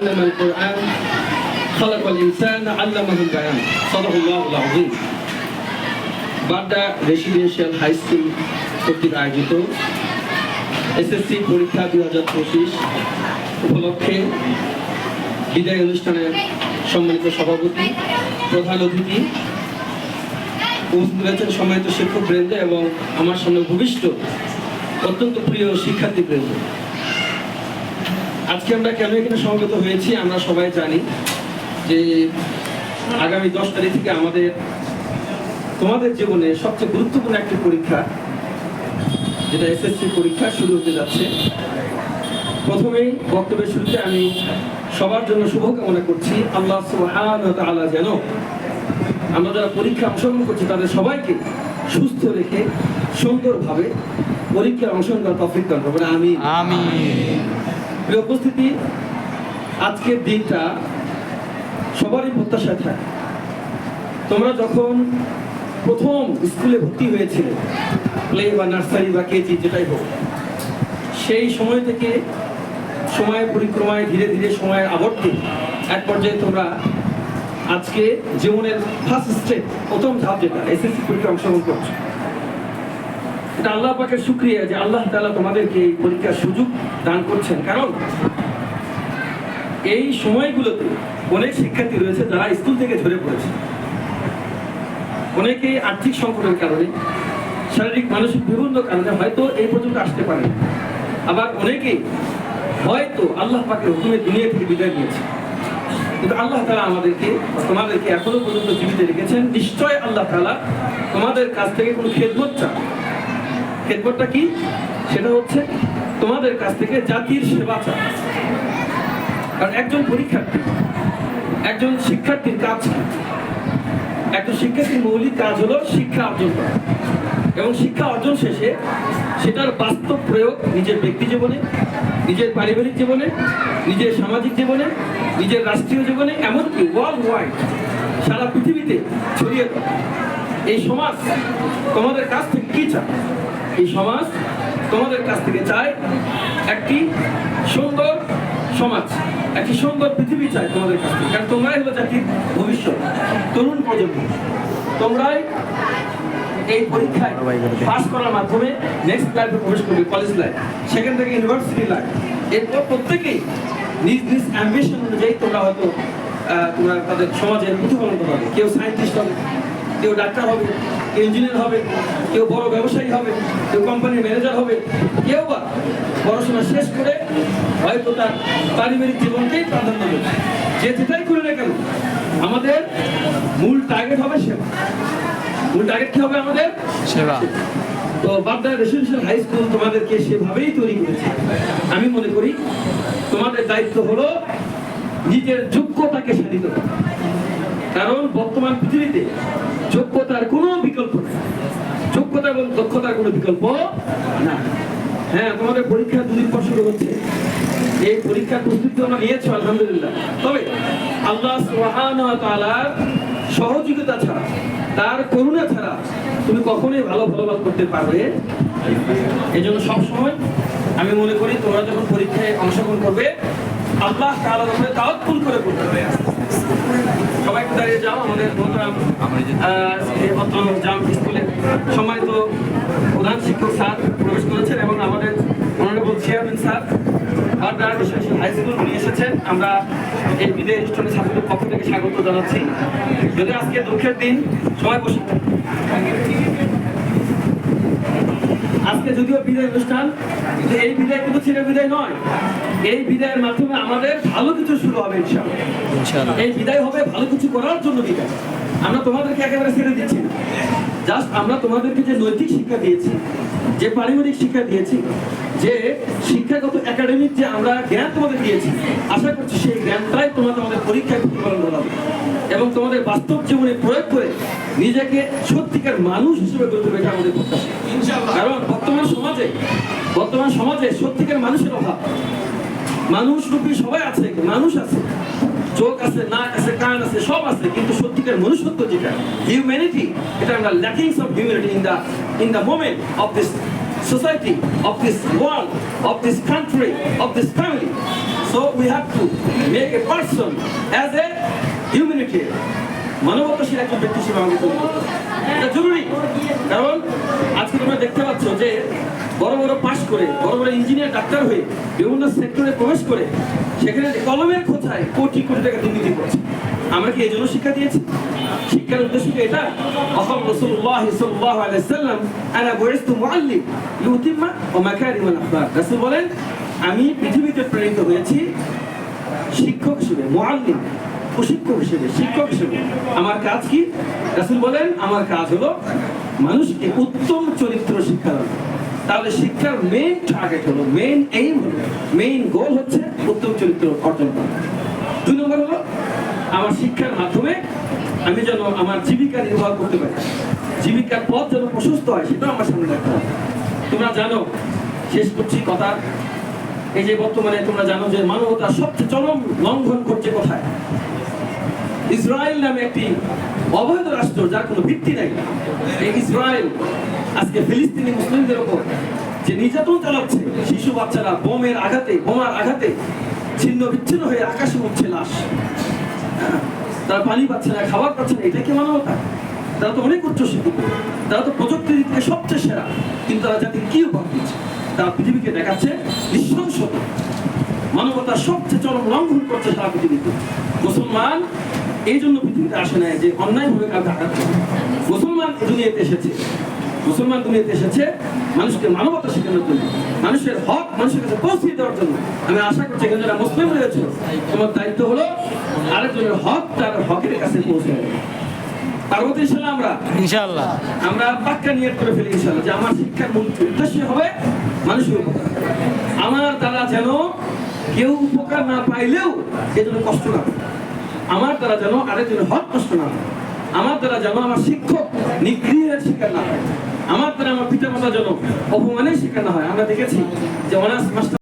علم القرآن خلق الإنسان علمه البيان صدق الله العظيم Badda residential high school কর্তৃক আয়োজিত SSC পরীক্ষা দুই হাজার পঁচিশ উপলক্ষে বিদায় অনুষ্ঠানের সম্মানিত সভাপতি প্রধান অতিথি উপস্থিত রয়েছেন সম্মানিত শিক্ষক বৃন্দ এবং আমার সামনে ভূমিষ্ঠ অত্যন্ত প্রিয় শিক্ষার্থী বৃন্দ আজকে আমরা কেন এখানে সমবেত হয়েছি আমরা সবাই জানি যে আগামী দশ তারিখ থেকে আমাদের, তোমাদের জীবনে সবচেয়ে গুরুত্বপূর্ণ একটি পরীক্ষা, যেটা এসএসসি পরীক্ষা শুরু হতে যাচ্ছে। প্রথমেই বক্তব্যের শুরুতে আমি সবার জন্য শুভকামনা করছি, আল্লাহ ওয়া যেন আমরা যারা পরীক্ষা অংশগ্রহণ করছি, তাদের সবাইকে সুস্থ রেখে সুন্দরভাবে পরীক্ষায় অংশগ্রহণ করার তফিক দান আমি আমি প্রিয় উপস্থিতি, আজকের দিনটা সবারই প্রত্যাশা থাকে। তোমরা যখন প্রথম স্কুলে ভর্তি হয়েছিলে, প্লে বা নার্সারি বা কেজি, যেটাই হোক, সেই সময় থেকে সময়ের পরিক্রমায় ধীরে ধীরে সময়ের আবর্তে এক পর্যায়ে তোমরা আজকে জীবনের ফার্স্ট স্টেপ প্রথম ধাপ যেটা এসএসসি পরীক্ষা অংশগ্রহণ করছ। আল্লাহ পাকের শুক্রিয়া যে আল্লাহ তাআলা তোমাদেরকে এই পরীক্ষার সুযোগ দান করছেন। কারণ এই সময়গুলোতে অনেক শিক্ষার্থী রয়েছে যারা স্কুল থেকে ঝরে পড়েছে। অনেকে আর্থিক সংকটের কারণে, শারীরিক, মানসিক বিভিন্ন কারণে হয়তো এই পর্যন্ত আসতে পারে আবার অনেকেই হয়তো আল্লাহ পাকের হুকুমে দুনিয়া থেকে বিদায় নিয়েছে। কিন্তু আল্লাহ তালা আমাদেরকে, তোমাদেরকে এখনও পর্যন্ত জীবিত রেখেছেন। নিশ্চয় আল্লাহ তালা তোমাদের কাছ থেকে কোনো খেদমত চান। খেদমতটা কি? সেটা হচ্ছে তোমাদের কাছ থেকে জাতির সেবা চান কারণ একজন পরীক্ষার্থী, একজন শিক্ষার্থীর কাজ একজন শিক্ষার্থীর মৌলিক কাজ হলো শিক্ষা অর্জন করা। এবং শিক্ষা অর্জন শেষে সেটার বাস্তব প্রয়োগ নিজের ব্যক্তি জীবনে, নিজের পারিবারিক জীবনে, নিজের সামাজিক জীবনে, নিজের রাষ্ট্রীয় জীবনে, এমনকি ওয়ার্ল্ড ওয়াইড সারা পৃথিবীতে ছড়িয়ে দেয় এই সমাজ তোমাদের কাছ থেকে কি চায়? এই সমাজ তোমাদের কাছ থেকে চায় একটি সুন্দর সমাজ, একটি সুন্দর পৃথিবী চাই তোমাদের কাছ থেকে। কারণ তোমরাই হলো জাতির ভবিষ্যৎ, তরুণ প্রজন্ম। তোমরাই এই পরীক্ষায় পাস করার মাধ্যমে নেক্সট লাইফে প্রবেশ করবে কলেজ লাইফ সেখান থেকে ইউনিভার্সিটি লাইফ এরপর প্রত্যেকেই নিজ নিজ অ্যাম্বিশন অনুযায়ী তোমরা হয়তো তোমরা তাদের সমাজের প্রতিফলন হবে কেউ সায়েন্টিস্ট হবে, কেউ ডাক্তার হবে কেউ ইঞ্জিনিয়ার হবে কেউ বড় ব্যবসায়ী হবে কেউ কোম্পানির ম্যানেজার হবে কেউ বা পড়াশোনা শেষ করে হয়তো তার পারিবারিক জীবনকেই প্রাধান্য দেবে। যে যেটাই করে না কেন আমাদের মূল টার্গেট হবে সেবা। মূল টার্গেট কি হবে আমাদের? সেবা। তো বাগদা রেসিডেন্সিয়াল হাই স্কুল তোমাদেরকে সেভাবেই তৈরি করেছে। আমি মনে করি তোমাদের দায়িত্ব হলো নিজের যোগ্যতাকে সাধিত করা। বর্তমান পৃথিবীতে যোগ্যতার কোনো বিকল্প নেই। যোগ্যতা এবং দক্ষতার কোনো বিকল্প না হ্যাঁ তোমাদের পরীক্ষা দুদিন পর শুরু হচ্ছে। এই পরীক্ষার প্রস্তুতি তোমরা নিয়েছো, আলহামদুলিল্লাহ। তবে আল্লাহ সুবহানাহু সহযোগিতা ছাড়া, তার করুণা ছাড়া তুমি কখনোই ভালো ফলাফল করতে পারবে এই জন্য সবসময় আমি মনে করি, তোমরা যখন পরীক্ষায় অংশগ্রহণ করবে, আল্লাহ উপরে তাওয়াক্কুল করে করতে হবে। সবাই একটু দাঁড়িয়ে যাও, আমাদের এই অত্র জাম স্কুলে সম্মানিত প্রধান শিক্ষক স্যার প্রবেশ করেছেন এবং আমাদের অনারেবল চেয়ারম্যান স্যার, বারবার হাই স্কুল নিয়ে এসেছেন। আমরা এই বিদায় অনুষ্ঠানে ছাত্রদের পক্ষ থেকে স্বাগত জানাচ্ছি। যদি আজকে দুঃখের দিন, সবাই বসে আজকে যদিও বিদায় অনুষ্ঠান কিন্তু এই বিদায় কিন্তু ছেলে বিদায় নয়। এই বিদায়ের মাধ্যমে আমাদের ভালো কিছু শুরু হবে ইনশাআল্লাহ। এই বিদায় হবে ভালো কিছু করার জন্য বিদায়। আমরা তোমাদেরকে একেবারে ছেড়ে দিচ্ছি জাস্ট আমরা তোমাদেরকে যে নৈতিক শিক্ষা দিয়েছি যে পারিবারিক শিক্ষা দিয়েছি যে শিক্ষাগত একাডেমিক যে আমরা জ্ঞান তোমাদের দিয়েছি আশা করছি সেই জ্ঞানটাই তোমরা তোমাদের পরীক্ষায় প্রতিফলন ঘটাবে এবং তোমাদের বাস্তব জীবনে প্রয়োগ করে নিজেকে সত্যিকার মানুষ হিসেবে গড়ে তুলবে এটা আমাদের প্রত্যাশা। কারণ বর্তমান সমাজে বর্তমান সমাজে সত্যিকার মানুষের অভাব। মানুষ রূপী সবাই আছে মানুষ আছে। চোখ আছে নাক আছে কান আছে সব আছে কিন্তু সত্যিকার মনুষ্যত্ব যেটা হিউম্যানিটি এটা আমরা lackings of humanity in the in the moment of this society of this world of this country of this family so we have to make a person as a humanity মানবতাশীল একজন ব্যক্তি হিসেবে আমাকে তৈরি। এটা জরুরি। কারণ আজকে তোমরা দেখতে পাচ্ছ যে বড় বড় পাশ করে, বড় বড় ইঞ্জিনিয়ার ডাক্তার হয়ে বিভিন্ন সেক্টরে প্রবেশ করে, সেখানে কলমের খোঁচায় কোটি কোটি টাকা দুর্নীতি করছে। আমরা কি এই শিক্ষা দিয়েছি? শিক্ষার উদ্দেশ্য এটা? অহম রসুল্লাহ সাল্লাল্লাহু আলাইহি সাল্লাম আনা বুইস্তু মুআল্লিম লিউতিম্মা ওয়া মাকারিম আল আখলাক। রাসূল বলেন, আমি পৃথিবীতে প্রেরিত হয়েছি শিক্ষক হিসেবে, মুআল্লিম, প্রশিক্ষক হিসেবে, শিক্ষক হিসেবে। আমার কাজ কি? রাসূল বলেন, আমার কাজ হলো মানুষকে উত্তম চরিত্র শিক্ষা দান তাহলে শিক্ষার মেইন টার্গেট হলো মেইন এইম মেইন গোল হচ্ছে উত্তম চরিত্র অর্জন করা। দুই নম্বর হলো আমার শিক্ষার মাধ্যমে আমি যেন আমার জীবিকা নির্বাহ করতে পারি। জীবিকার পথ যেন প্রশস্ত হয় সেটাও আমার সামনে রাখতে তোমরা জানো শেষ করছি কথা। এই যে বর্তমানে তোমরা জানো যে মানবতা সবচেয়ে চরম লঙ্ঘন করছে কোথায়? ইসরায়েল নামে একটি অবৈধ রাষ্ট্র যার কোনো ভিত্তি নাই। এই ইসরায়েল আজকে ফিলিস্তিনি মুসলিমদের উপর যে নির্যাতন চালাচ্ছে শিশু বাচ্চারা বোমের আঘাতে বোমার আঘাতে ছিন্ন বিচ্ছিন্ন হয়ে আকাশে উঠছে লাশ। হ্যাঁ, তারা পানি পাচ্ছে না খাবার পাচ্ছে না এটা কি মানবতা তারা তো অনেক উচ্চ তারা তো প্রযুক্তির দিক থেকে সবচেয়ে সেরা। কিন্তু তারা জাতির কি উপহার দিচ্ছে তারা পৃথিবীকে দেখাচ্ছে নৃশংসতা। মানবতার সবচেয়ে চরম লঙ্ঘন করছে সারা পৃথিবীতে। মুসলমান এই জন্য পৃথিবীতে আসে না যে অন্যায়ভাবে কাউকে আঘাত মুসলমান দুনিয়াতে এসেছে। মুসলমান দুনিয়াতে এসেছে মানুষকে মানবতা শেখানোর জন্য মানুষের হক মানুষের কাছে পৌঁছে দেওয়ার জন্য আমি আশা করছি এখানে যারা মুসলিম রয়েছে তোমার দায়িত্ব হলো আরেকজনের হক তার হকের কাছে পৌঁছে পার্বতী ইনশাল্লাহ আমরা। ইনশাআল্লাহ আমরা পাক্কা নিয়ত করে ফেলি ইনশাল্লাহ যে আমার শিক্ষার মূল উদ্দেশ্য হবে মানুষের উপকার। আমার দ্বারা যেন কেউ উপকার না পাইলেও এজন্য কষ্ট না আমার দ্বারা যেন আরেকজনের হক কষ্ট না আমার দ্বারা যেন আমার শিক্ষক নিগৃহের শিকার না হয়। আমার দ্বারা আমার পিতা মাতা যেন অপমানের শেখানো হয়। আমরা দেখেছি যে অনার্স মাস্টার